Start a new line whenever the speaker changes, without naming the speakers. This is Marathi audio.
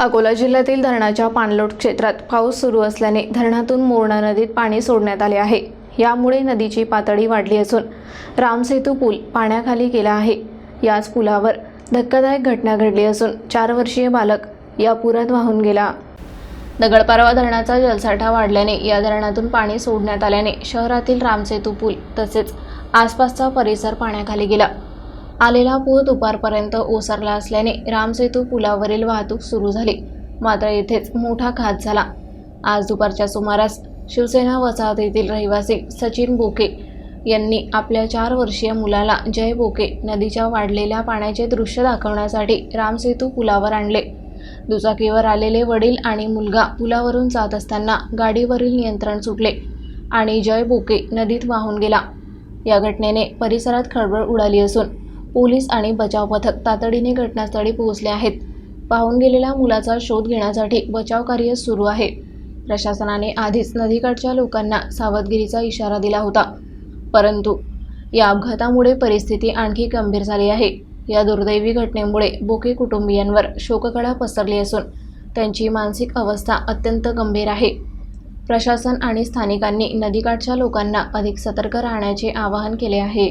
अकोला जिल्ह्यातील धरणाच्या पाणलोट क्षेत्रात पाऊस सुरू असल्याने धरणातून मोरणा नदीत पाणी सोडण्यात आले आहे. यामुळे नदीची पातळी वाढली असून रामसेतू पूल पाण्याखाली गेला आहे. याच पुलावर धक्कादायक घटना घडली असून चार वर्षीय बालक या पुरात वाहून गेला. दगडपारवा धरणाचा जलसाठा वाढल्याने या धरणातून पाणी सोडण्यात आल्याने शहरातील रामसेतू पूल तसेच आसपासचा परिसर पाण्याखाली गेला. आलेला पूर दुपारपर्यंत ओसरला असल्याने रामसेतू पुलावरील वाहतूक सुरू झाली. मात्र येथेच मोठा घात झाला. आज दुपारच्या सुमारास शिवसेना वसाहतीतील रहिवासी सचिन बोके यांनी आपल्या चार वर्षीय मुलाला जय बोके नदीच्या वाढलेल्या पाण्याचे दृश्य दाखवण्यासाठी रामसेतू पुलावर आणले. दुचाकीवर आलेले वडील आणि मुलगा पुलावरून जात असताना गाडीवरील नियंत्रण सुटले आणि जय बोके नदीत वाहून गेला. या घटनेने परिसरात खळबळ उडाली असून पोलीस आणि बचाव पथक तातडीने घटनास्थळी पोहोचले आहेत. पाहून गेलेल्या मुलाचा शोध घेण्यासाठी बचाव कार्य सुरू आहे. प्रशासनाने आधीच नदीकाठच्या लोकांना सावधगिरीचा इशारा दिला होता. परंतु या अपघातामुळे परिस्थिती आणखी गंभीर झाली आहे. या दुर्दैवी घटनेमुळे बोके कुटुंबियांवर शोककळा पसरली असून त्यांची मानसिक अवस्था अत्यंत गंभीर आहे. प्रशासन आणि स्थानिकांनी नदीकाठच्या लोकांना अधिक सतर्क राहण्याचे आवाहन केले आहे.